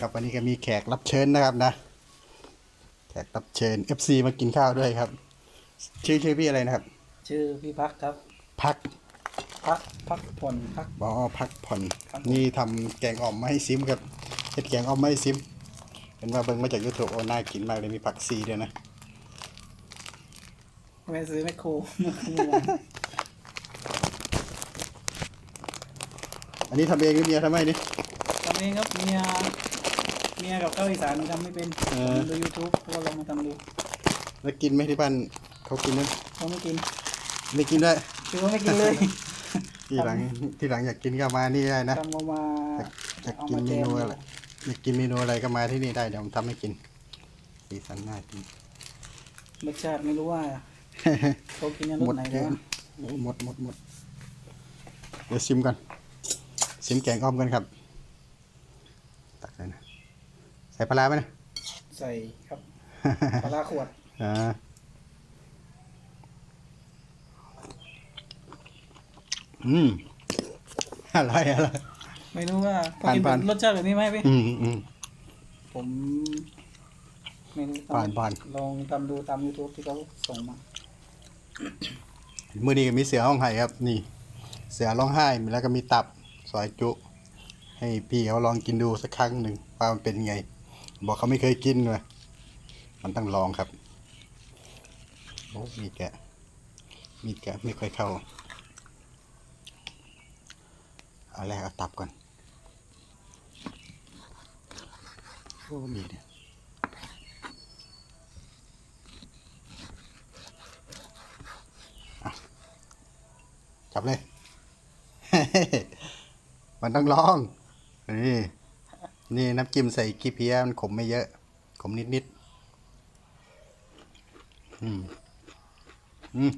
ครับวันนี้ก็มีแขกรับเชิญนะครับนะ แขกรับเชิญ FC มากินข้าวด้วยครับ ชื่อชื่อพี่อะไรนะครับ ชื่อพี่พักครับ พักพักพักผ่อนพัก บอพักผ่อน ครับนี่ทำแกงอ่อมมาให้ซิมครับเฮ็ดแกงอ่อมมาให้ซิมเห็นว่าเบิ่งมาจากยูทูบโอ้น่ากินมากเลยมีผักซีด้วยนะแม่ซื้อแมคโครเมื่อวานอันนี้ทำเองหรือเมียทำให้นี่ทำเองครับเมีย เมียกับข้าวอีสานทำไม่เป็นเอผอมดูยูทูบก็ลองมาทำดูแล้วกินไหมที่บ้านเขากินไหมเขาไม่กินไม่กินได้คือว่าไม่กินเลยทีหลังทีหลังอยากกินก็มานี่ได้นะ ทำออกมาอยากกินเมนูอะไรอยากกินเมนูอะไรก็มาที่นี่ได้เดี๋ยวผมทำให้กินสีสันน่ากิน รสชาติไม่รู้ว่าเขากินกันรหมสดไหนเยแล้อะวหมดหมดหมดเดี๋ยวชิมกันชิมแกงอ้อมกันครับ ตักเลยนะใส่ปลาร้าไหมนะใส่ครับปลาร้าขวดอ่าอืมอร่อยอร่อย ไม่รู้ว่าเขาผ่านกินผ่านรสชาติแบบนี้ไหมพี่อืมอืม ผมไม่รู้ผ่านผ่าน ลองทำดูตามยูทูบที่เขาส่งมามือนี้ก็มีเสือห้องไห้ครับ นี่ เสือร้องไห้แล้วก็มีตับซอยจุ ให้พี่เขาลองกินดูสักครั้งหนึ่งว่ามันเป็นไง บอกเขาไม่เคยกินเลยมันต้องลองครับโอ้มีแกะ มีแกะไม่ค่อยเข้า เอาแรกเอาตับก่อนโอ้มีเนี่ยจับเลย มันต้องลอง นี่ นี่น้ำจิ้มใส่กี้เพียมันขมไม่เยอะ ขมนิดนิดๆอืม อืม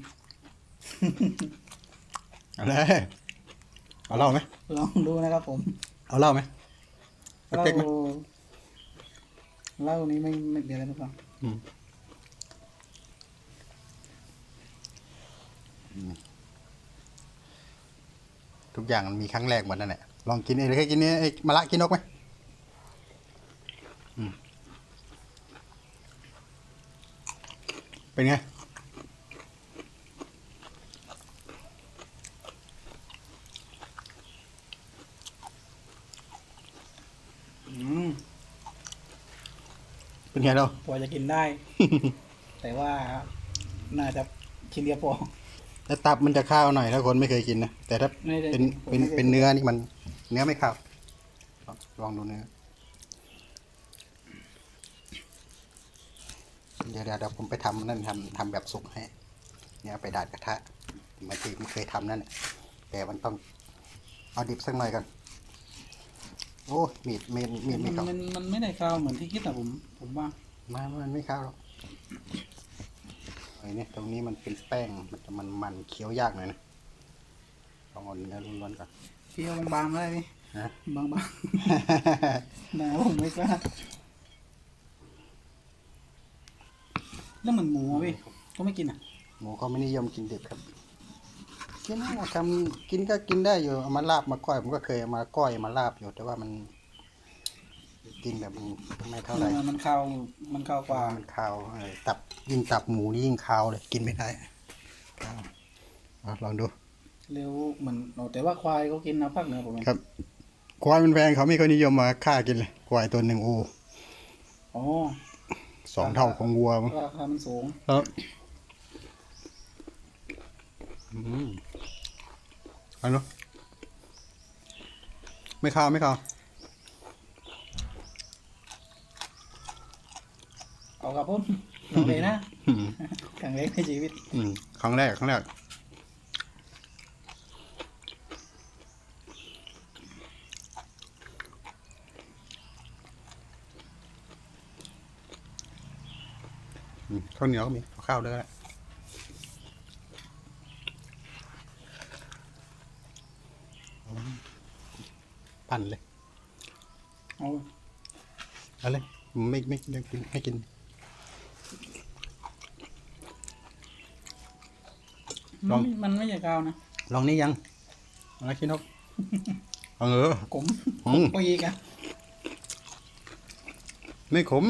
เอาเลยเอาเหล้าไหมลองดูนะครับผม เอาเหล้าไหมเอาเหล้าเป๊กไหมเหล้านี้ไม่ไม่เดี๋ยวอะไรไม่ฟังอืมทุกอย่างมันมีครั้งแรกหมดนั่นแหละลองกินเองเลยเคยกินนี่ไอ้มะระกินนกไหมอืม เป็นไงอืมเป็นไงเราพอจะกินได้ แต่ว่าน่าจะชิ้นเดียวพอแล้วตับมันจะข้าวหน่อยถ้าคนไม่เคยกินนะ แต่ถ้าไม่ได้เป็นผมเป็นไม่เคยเป็นเนื้อนี่มัน เนื้อไม่ข้าวลองลองดูเนื้อ ดี๋ยวเดี๋ยวเดี๋ยวผมไปทำนั่นทำทำแบบสุกให้ เนี่ยเอาไปดาดกระทะเหมื่อนที่ผมเคยทำนั่นแหละแต่มันต้องเอาดิบสักหน่อยก่อนโอ้มีดมีดมีดมัไม่นเข้ามันมันไม่ได้ข้าวเหมือนที่คิดอะผมผมว่ามามันไม่เข้าหรอกไอ้เนี่ยตรงนี้มันเป็นแป้งมันจะมันมันเคี้ยวยากหน่อยนะลองเอาเนื้อล้วนๆก่อนเคี่ยวบางๆได้ไหมนะบางๆนะผมไม่กล้า แล้วเหมือนหมูอะพี่ก็ไม่กินอะหมูเขาไม่นิยมกินดิบครับกินนะทำกินก็กินได้อยู่เอามาลาบมาก้อยผมก็เคยเอามาก้อยมาลาบอยู่ แต่ว่ามัน กินแบบมันไม่เท่าไหร่มันข้าวมันข้าวกว่ามันคาวเออตับยิ่งตับหมูนี่ยิ่งคาวเลยกินไม่ได้คาวเอาลองดู เร็วเหมือนโอ้แต่ว่าควายเขากินนะภาคเหนือผมเห็นครับ ควายมันแพงเขาไม่ค่อยนิยมมาฆ่ากินเลยควายตัวหนึ่งโอ้อ๋อ สองเท่าของวัวมั้งราคามันสูงครับอืมเอันนู้ไม่คาวไม่คาวเอากับพุ่นลองเลยนะอืมครั้งแรกในชีวิตอืมครั้งแรกครั้งแรก ข้าวเหนียวก็มีเอาข้าวด้วยก็ได้อืมปั่นเลยเอาเอาเลยไม่ไม่ไม่กินไม่กินลองมันไม่ใช่ข้าวนะ ลองนี่ยังลองชินกเออขมอืมขมไปอีกอะไม่ขม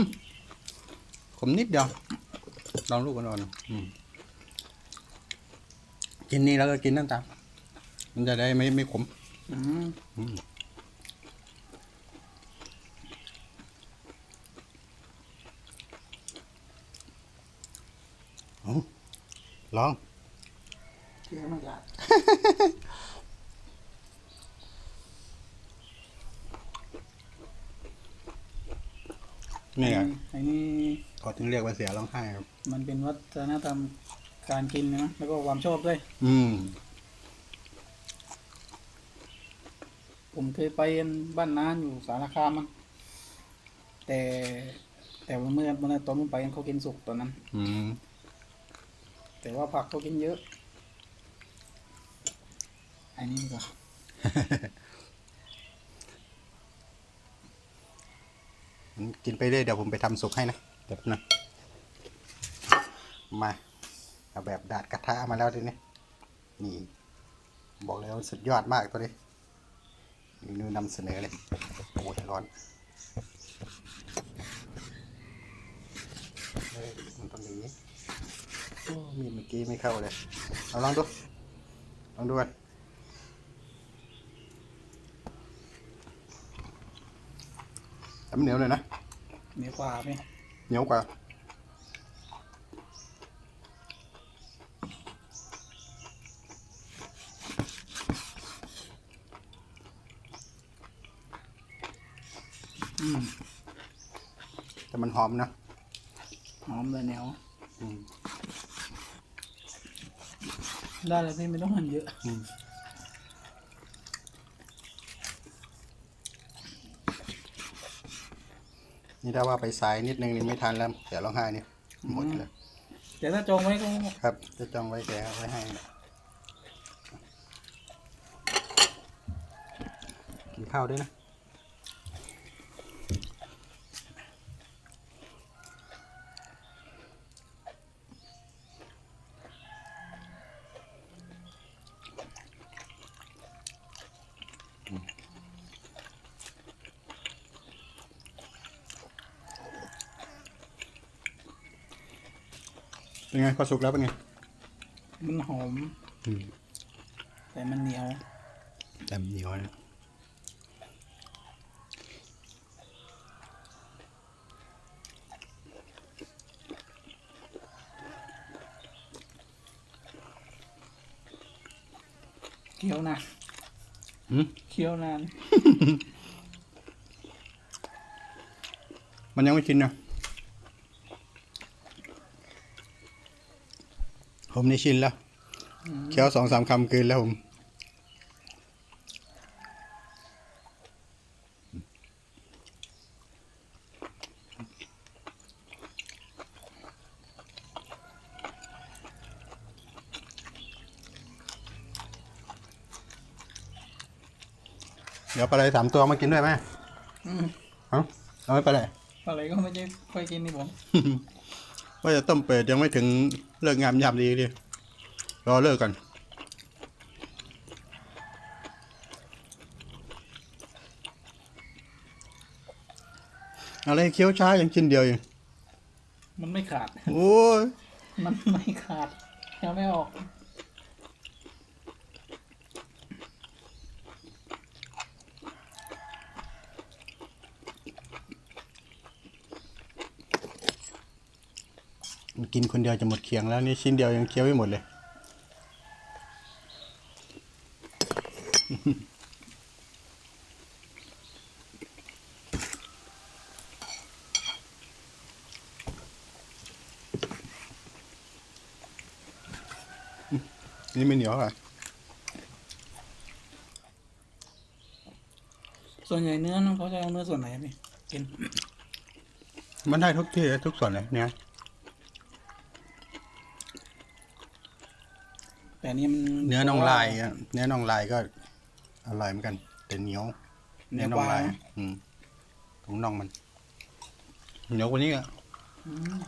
ขมนิดเดียว ลองลูกกันอ่อนๆอืมกินนี่แล้วก็กินน้ำตามมันจะได้ไม่ไม่ขมอืมอืมเอาลองเคี้ยวไม่ขาดนี่ไงไอ้นี่ เขาถึงเรียกว่าเสียร้องไห้ครับ มันเป็นวัฒนธรรมการกินนะแล้วก็ความชอบด้วย อืม ผมเคยไปบ้านน้านอยู่สารคามมั้งแต่แต่ว่าเมื่อเมื่อตอนผมไปเขากินสุกตอนนั้น อืม แต่ว่าผักเขากินเยอะ อันนี้ดีกว่า กินไปเรื่อยเดี๋ยวผมไปทำสุกให้นะ เดี๋ยวนมาเอาแบบดาดกระทะมาแล้วทีนี้นี่ บอกเลยว่าสุดยอดมากตัวนี้เมนูนำเสนอเลยโอ้ยร้อนเฮ้ยมันต้องอย่างนี้มีเมื่อกี้ไม่เข้าเลย เอาลองดู ลองดูกันทำเหนียวเลยนะเหนียวกว่าไหม เหนียวกว่าอืมแต่มันหอมนะ หอมเลยเหนียวอืมได้เลยพี่ไม่ต้องหั่นเยอะ อืม นี่ถ้าว่าไปสายนิดนึงนี่ไม่ทันแล้วเดี๋ยวร้องไห้นี่หมดเลยแต่ถ้าจองไว้ก็ครับ จะจองไว้แกเอาไว้ให้กินข้าวด้วยนะ เป็นไงพอสุกแล้วเป็นไง มันหอม อืมแต่มันเหนียว แต่เหนียวนะเคี้ยวนานอืมเคี้ยวนาน มันยังไม่ชินนะ ผมนี่ชินแล้วอืมเคี้ยวสองสามคำคืนแล้วผม เดี๋ยวปลาไหลสามตัวมากินด้วยไหมอืม เอ้าเอาไม่ไปเลยอะไรก็ไม่ใช่ค่อยกินนี่ผม ว่าจะต้มเป็ดยังไม่ถึงเลิกงามยามดีดิรอเลิกก่อนอะไรเคี้ยวช้าอย่างชิ้นเดียวเองมันไม่ขาด โอ้ย มันไม่ขาดยังไม่ออก กินคนเดียวจะหมดเคียงแล้วนี่ชิ้นเดียวยังเคี้ยวไม่หมดเลย นี่ไม่เหนียวอะส่วนใหญ่เนื้อน้องเขาจะเอาเนื้อส่วนไหนอะพี่กิน มันได้ทุกที่ทุกส่วนเลยเนี่ย แต่อันนี่มันเนื้อน่องลายอะเนื้อน่องลายก็อร่อยเหมือนกัน แต่เหนียว เนื้เนื้ออน่ปองลาลายอืมตรงน่องมัน เหนียวกว่านี้อะอืม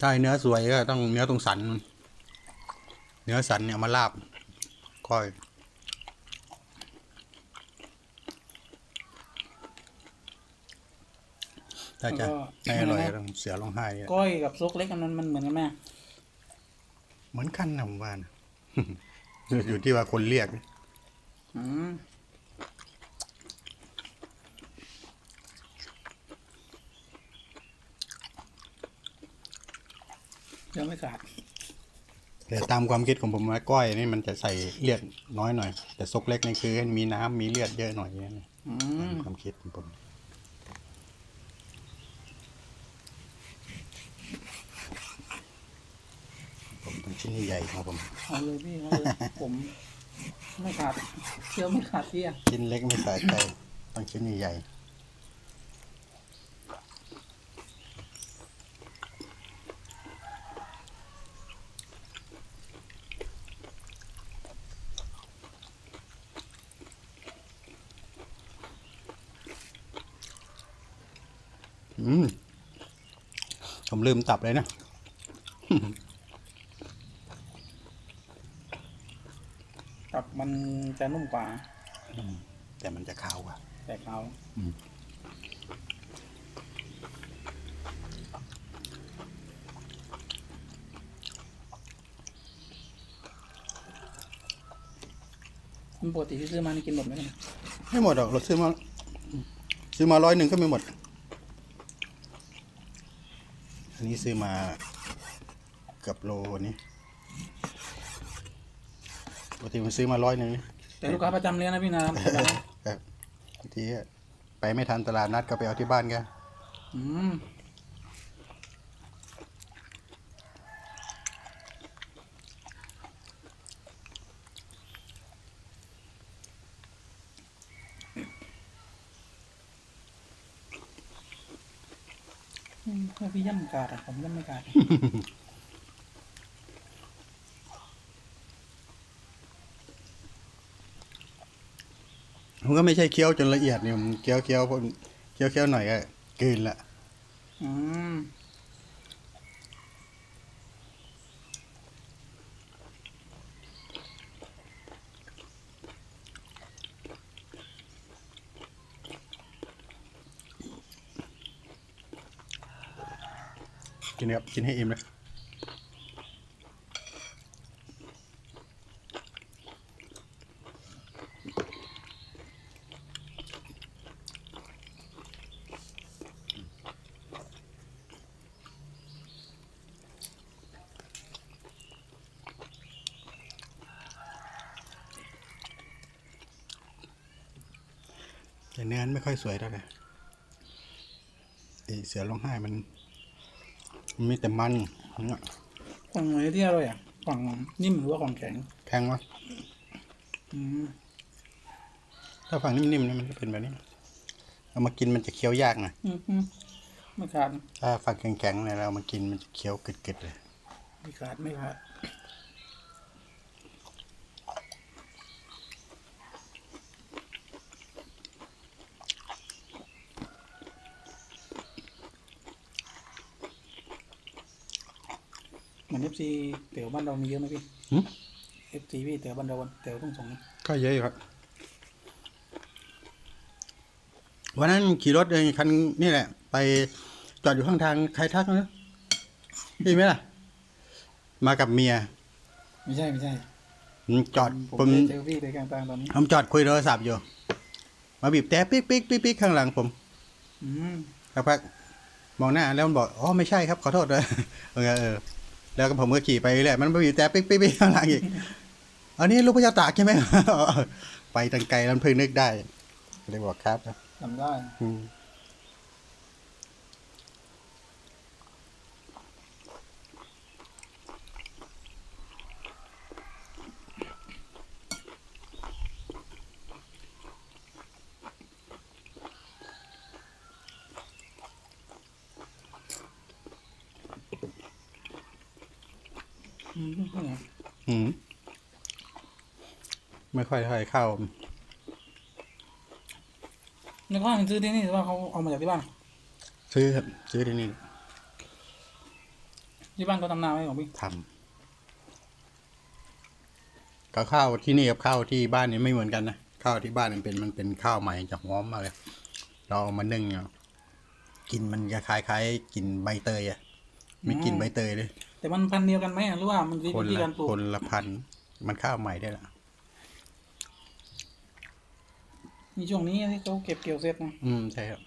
ถ้าให้เนื้อสวยก็ต้องเนื้อตรงสันมันเนื้อสันเนี่ยเอามาลาบก้อย ถ้าจะแล้วก็ให้อร่อยอะไรนะต้องเสือร้องไห้เนี่ยก้อยกับซุกเล็กอันนั้นมันเหมือนกันไหมเหมือนกันนะผมว่านะอยู่ที่ว่าคนเรียกอืมเดี๋ยวไม่ขาดแต่ตามความคิดของผมว่าก้อยนี่มันจะใส่เลือดน้อยหน่อย แต่ซกเล็กนี่คือมีน้ำมีเลือดเยอะหน่อยเนี่ยนะอืมความคิดของผมผมต้อง ชิ้นใหญ่ๆของผมเอาเลยพี่เอาเลยผมไม่ขาดเคี้ยวไม่ขาดพี่อะชิ้นเล็กไม่ใส่ใจต้องชิ้นใหญ่ๆอืมผมลืมตับเลยนะ ตับ มันจะนุ่มกว่าแต่มันจะขาวกว่า แต่เขาอืม มันปกติที่ซื้อมานี่กินหมดไหมเนี่ยไม่หมดหรอกเราซื้อมาซื้อมาร้อยหนึ่งก็ไม่หมด อันนี้ซื้อมาเกือบโลนี้ ปกติมันซื้อมาร้อยหนึ่งนี่แต่ลูกค้าประจำเลยนะพี่นะครับบางทีไปไม่ทันตลาดนัดก็ไปเอาที่บ้านแกอืมอืมถ้าพี่ย่ำกาดอะผมย่ำไม่กาด ผมก็ไม่ใช่เคี้ยวจนละเอียดเนี่ยผมเคี้ยวเคี้ยวเคี้ยวเคี้ยวหน่อยก็กลืนละอืมกินครับกินให้อิ่มเลย แต่เนื้อมันไม่ค่อยสวยเท่าไหร่ไอเสือร้องไห้มันมันมีแต่มันเนี่ยฝั่งไหนที่อร่อยอะฝั่งนิ่มหรือว่าฝั่งแข็งแพงวะอืมถ้าฝั่งนิ่มๆเนี่ยมันจะเป็นแบบนี้ เอามากินมันจะเคี้ยวยากหน่อยอืมอืมไม่ขาดถ้าฝั่งแข็งๆเนี่ยเรามากินมันจะเคี้ยวกึดๆเลย ไม่ขาดไม่ขาด เหมือนเอฟซีเต๋อบ้านเรามีเยอะไหมพี่ หึเอฟซีพี่เต๋อบ้านเราเต๋อต้องส่งนะก็เยอะอยู่ครับ วันนั้นขี่รถเองคันนี่แหละ ไปจอดอยู่ข้างทางใครทักนะพี่ไหมล่ะ มากับเมียไม่ใช่ไม่ใช่ผมจอดผมผมเจอพี่ในกลางๆตอนนี้ผมจอดคุยโทรศัพท์อยู่ มาบีบแต่ปิ๊กปิ๊กปิ๊กปิ๊กข้างหลังผมอืมสักพักมองหน้าแล้วมันบอกอ๋อไม่ใช่ครับขอโทษเลยเออเออ แล้วก็ผมก็ขี่ไปเรื่อยมันมาบีบแต่ปิ๊กปิ๊กปิ๊กข้างหลังอีกอันนี้ลูกพระเจ้าตากใช่ไหมไปตังไกลแล้วเพิ่งนึกได้เลยบอกครับทำได้ อืมอืมนี่ไงอืมไม่ค่อยค่อยเข้านึกว่ามันซื้อที่นี่หรือว่าเขาเอามาจากที่บ้าน ซื้อครับซื้อที่นี่ ที่บ้านก็ทำนาไว้ของพี่ทำกับข้าวที่นี่กับข้าวที่บ้านนี่ไม่เหมือนกันนะข้าวที่บ้านมันเป็นมันเป็นข้าวใหม่จากหอมมากเลย เราเอามานึ่งเอากลินมันจะคล้ายๆกลินใบเตยอะมีกลิ่นใบเตยเลย แต่มันพันธุ์เดียวกันไหมหรือว่ามันวิคนธีละการปลูกคนละพันธุ์มันข้าวใหม่ได้ละมีช่วงนี้ที่เขาเก็บเกี่ยวเสร็จนะอืมใช่ครับ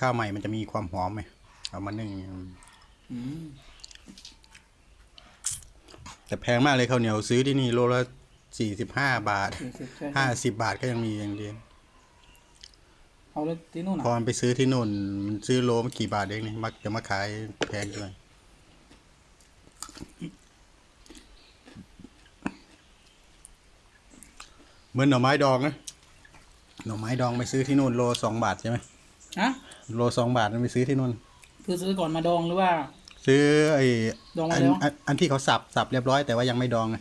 ข้าวใหม่มันจะมีความหอมไหมเอามานึ่งอืมแต่แพงมากเลยข้าวเหนียวซื้อที่นี่โลละสี่สิบห้าบาทสี่สิบใช่ห้าใช่สิบบาทก็ยังมีอย่างเดียว เอาเลยที่นู่นพออะมันไปซื้อที่นู่นมันซื้อโลมากี่บาทเองนี่มักจะมาขายแพงด้วยเหมือนหน่อไม้ดองนะหน่อไม้ดองไปซื้อที่นู่นโลสองบาทใช่ไหมฮะโลสองบาทมันไปซื้อที่นู่น คือซื้อก่อนมาดองหรือว่า ซื้อไอ้ดองมาอันแล้ว อันอันที่เขาสับสับเรียบร้อยแต่ว่ายังไม่ดองไง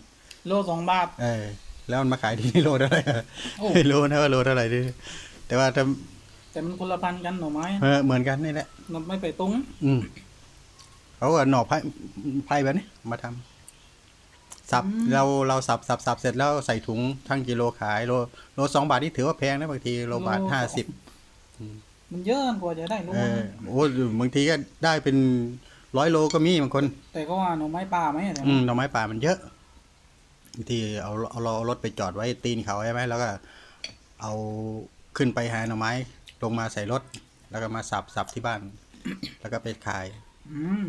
โลสองบาท เออ แล้วมันมาขายที่นี่โลเท่าไหร่โอ้ ไม่รู้นะว่าโลเท่าไหร่ดิแต่ว่าถ้า แต่มันคนละพันธุ์กันหน่อไม้เออเหมือนกันนี่แหละมันไม่ไปตรงอืมเขาก็หน่อไผ่ไผ่แบบนี้มาทำสับเราเราสับสับสับเสร็จแล้วใส่ถุงทั้งกิโลขายโลโลสองบาทนี่ถือว่าแพงนะบางทีโลบาทห้าสิบมันเยอะกว่าจะได้โลเออนึงโอ้บางทีก็ได้เป็นร้อยโลก็มีบางคน แต่ก็ว่าหน่อไม้ป่าไหมแต่อืมหน่อไม้ป่ามันเยอะบางทีเอาเอาเราเอารถไปจอดไว้ตีนเขาใช่ไหมแล้วก็ เอาขึ้นไปหาหน่อไม้ ลงมาใส่รถ แล้วก็มาสับสับที่บ้าน แล้วก็ไปขายอืม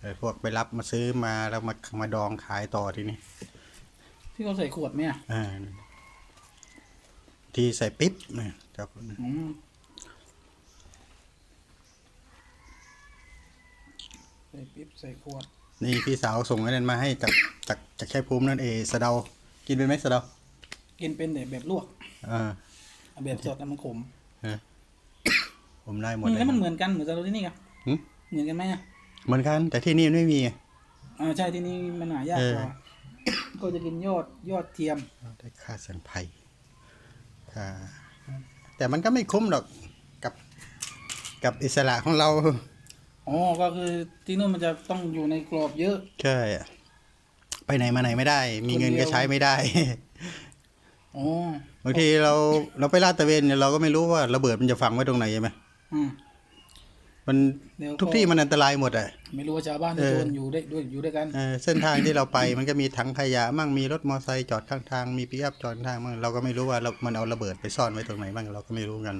เออพวกไปรับมาซื้อมาแล้วมามาดองขายต่อทีนี้ที่เขาใส่ขวดไหมอะอ่าที่ใส่ปิ๊บเนี่ยครับอืมใส่ปิ๊บใส่ขวด นี่พี่สาวส่งไอ้นั่นมาให้จากจากจากแค่ภูมินั่นเองสะเดา กินเป็นไหมสะเดา กินเป็นแต่แบบลวกอ่า เอาแบบสดแล้วมันขมผมได้หมดอืมเลยแล้วมันเหมือนกันเหมือนเราที่นี่กันหึเหมือนกันไหมอะเหมือนกัน แต่ที่นี่มันไม่มีอ่าใช่ที่นี่มันหายากเออกว่าก็จะกินยอดยอดเทียม ได้ค่าเสียงไผ่ค่าแต่มันก็ไม่คุ้มหรอกกับ กับอิสระของเราอ๋อ ก็คือที่นู่นมันจะต้องอยู่ในกรอบเยอะ ใช่อะไปไหนมาไหนไม่ได้ มีเงินก็ใช้ไม่ได้ อ๋อบางทีเราเราไปลาดตระเวนเนี่ยเราก็ไม่รู้ว่าระเบิดมันจะฝังไว้ตรงไหนใช่ไหมอืม มันเดี๋ยวทุกที่มันอันตรายหมดอะ ไม่รู้ว่าชาวบ้านเอที่อโดนอยู่ได้ด้วยอยู่ด้วยกัน เออเส้นทางที่เราไปมันก็มีถังขยะมั่งมีรถมอเตอร์ไซค์จอดข้างทางมีปิกอัพจอดข้างทางมั่งเราก็ไม่รู้ว่าเรามันเอาระเบิดไปซ่อนไว้ตรงไหนบ้างเราก็ไม่รู้กัน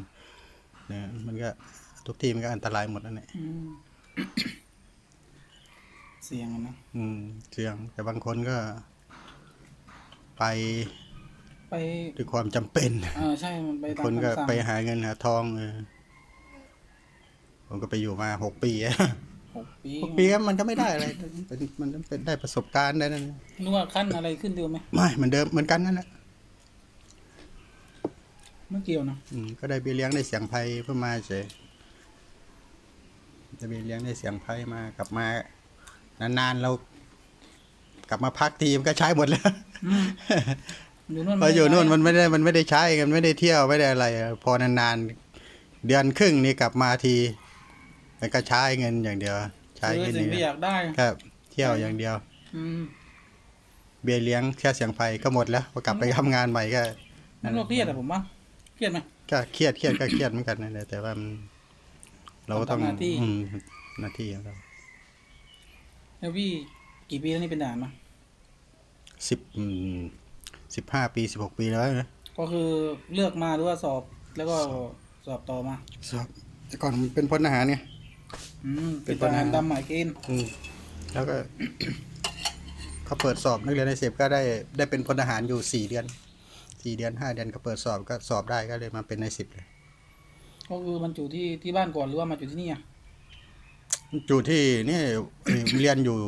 เนี่ยมันก็ทุกที่มันก็อันตรายหมดนั่นแหละอืม เสียงอะนะอืมเสี่ยงแต่บางคนก็ ไป ไปด้วยความจำเป็นอ่าใช่มันไปตามคนก็คำสั่งไปหาเงินหาทองเออผมก็ไปอยู่มาหกปีหกปีหกปีก็มันก็ไม่ได้อะไรเป็นมันเป็นได้ประสบการณ์ได้นั่นนึกว่าขั้นอะไรขึ้นเดียวไหมไม่เหมือนเดิมเหมือนกันนั่นแหละไม่เกี่ยวนะอืมก็ได้เบี้ยเลี้ยงได้เสียงไพ่เพิ่มมาเฉยได้เบี้ยเลี้ยงได้เสียงไพ่มากลับมานานๆเรากลับมาพักทีมนก็ใช้หมดแล้ว อืมอยู่นู่นพออยู่นู่นไได้มันไม่ได้มันไม่ได้ใช้กันไม่ได้เที่ยวไม่ได้อะไรอะพอนานๆเดือนครึ่งนี่กลับมาทีมันก็ใช้เงินอย่างเดียว ใช้ซื้อเงินอสิ่งย่างที่เดีอยวยากได้ครับ เที่ยวอย่างเดียว อืมเบี้ยเลี้ยงแค่เสียงไฟก็หมดแล้วพอกลับไปทำงานใหม่ก็นั่นก็เครียดอะผมว่าเครียดไหมก็เครียดเครียดก็เครียดเหมือนกันนั่นแหละแต่ว่ามันเราก็ต้องทำหน้าที่อืมหน้าที่ของเราแล้วพี่กี่ปีแล้วนี่เป็นด่านมาสิบ สิบห้าปีสิบหกปีแล้วนะก็คือเลือกมาหรือว่าสอบแล้วก็สอบต่อมา สอบ แต่ก่อนมันเป็นพลทหารไงอืมเป็เป็นนทปัญหาหารดำหมายเกณฑ์อืมแล้วก็ เขาเปิดสอบนักเรียนในเสพก็ได้ได้เป็นพลทหารอยู่สี่เดือนสี่เดือนห้าเดือนเขาเปิดสอบก็สอบได้ก็เลยมาเป็นในสิบเลย ก็คือมันอยู่ที่ที่บ้านก่อนหรือว่ามาอยู่ที่นี่อะอยู่ที่นี่เอ่อเรียนอยู่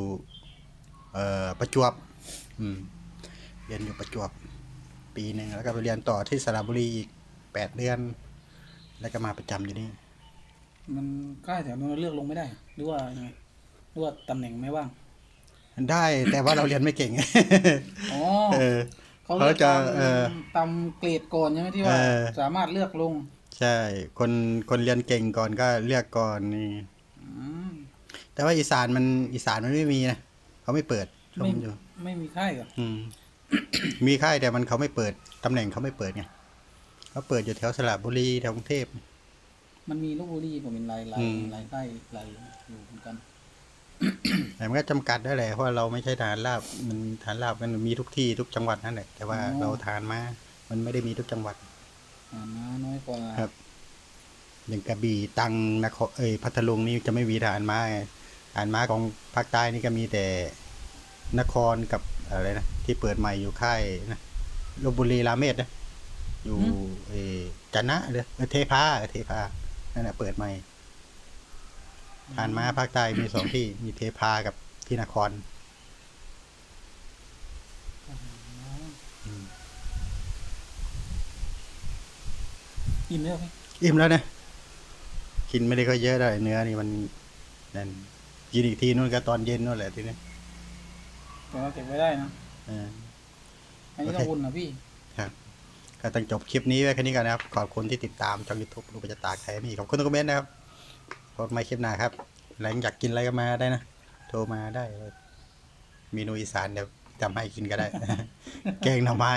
เอ่อประจวบ อืม เรียนอยู่ประจวบปีหนึ่งแล้วก็ไปเรียนต่อที่สระบุรีอีกแปดเดือน แล้วก็มาประจำอยู่นี่ มันใกล้แถวนั้นเราเลือกลงไม่ได้หรือว่ายังไงหรือว่าตำแหน่งไม่ว่าง ได้แต่ว่าเราเรียนไม่เก่ง อ๋อเออ เขาเลือกเขาจะตามเออตามเกรดก่อนใช่ไหมที่ว่า เออ สามารถเลือกลงใช่ คนคนเรียนเก่งก่อนก็เลือกก่อนนี่ อืมแต่ว่าอีสานมันอีสานมันไม่มีนะเขาไม่เปิดชไม่มอยู่ ไม่มีค่ายเหรออืม มีค่ายแต่มันเขาไม่เปิด ตำแหน่งเขาไม่เปิดไงเขาเปิดอยู่แถวสระบุรีแถวกรุงเทพ มันมีลบบุรีผมเป็นลายลาอืยมลายไส้ลายอยู่เหมือนกัน แต่มันก็จำกัดได้แหละเพราะว่าเราไม่ใช่ทหารราบมันทหารราบมันมีทุกที่ทุกจังหวัดนั่นแหละแต่ว่าเราทหารมา มันไม่ได้มีทุกจังหวัด อ่าน้าน้อยกว่าครับ อย่างกระบี่ตรังนครเอ้ยพัทลุงนี่จะไม่มีทหารม้าไงทหารม้าของภาคใต้นี่ก็มีแต่นครกับ อะไรนะที่เปิดใหม่อยู่ค่ายนะลบบุรีราเมศนะอยู่เออจันนะเลยเออเทพาเออเทพานั่นแหละเปิดใหม่ทหารม้าภาคใต้มีสองที่มีเทพากับที่นครอิ่มแล้วพี่อิ่มแล้วนะกินไม่ได้ก็เยอะได้เนื้อนี่มันนั่นกินอีกทีนู่นก็ตอนเย็นนู่นแหละทีนี้ แต่เราเก็บไว้ได้นะเอออันนี้โอเคต้องอุ่นนะพี่ ครับก็ต้องจบคลิปนี้ไว้แค่นี้ก่อนนะครับ ขอบคุณที่ติดตามช่องยูทูบลูกประจะตากไทยมีขอบคุณทุกคอมเมนต์นะครับพบใหม่คลิปหน้าครับอะไรอยากกินอะไรก็มาได้นะ โทรมาได้เมนูอีสานเดี๋ยวทำให้กินก็ได้ แกงหน่อไม้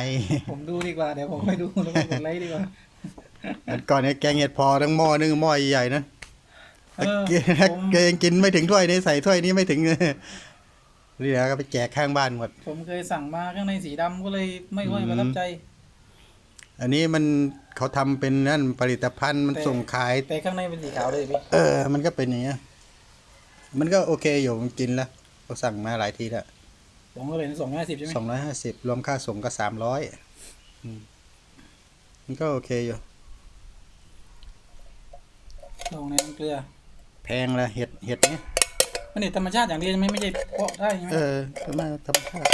ผมดูดีกว่า เดี๋ยวผมไปดูแล้วผมกดไลค์ดีกว่า อันก่อนเนี่ยแกงเห็ดพอทั้งหม้อนึงหม้อใหญ่ๆนะเออถ้าผม แกงกินไม่ถึงถ้วยนี้ใส่ถ้วยนี้ไม่ถึง นี่แล้วก็ไปแจกข้างบ้านหมด ผมเคยสั่งมาข้างในสีดำก็เลยไม่ค่อยอืมประทับใจ อันนี้มันเขาทำเป็นนั่นผลิตภัณฑ์มันแต่ ส่งขาย แต่ข้างในเป็นสีขาวเลยพี่เออ มันก็เป็นอย่างเงี้ย มันก็โอเคอยู่มันกินแล้วเขาสั่งมาหลายทีแล้วสองก็เลยสองร้อยสิบใช่ไหมสองร้อยห้าสิบรวมค่าส่งก็สามร้อยมันก็โอเคอยู่ลงในน้ำเกลือ แพงละเห็ดเห็ดเนี้ย มันเด็ดธรรมชาติอย่างเดียวใช่ไหมไม่ใช่เพาะได้ใช่ไหมเออมาธรรมชาติ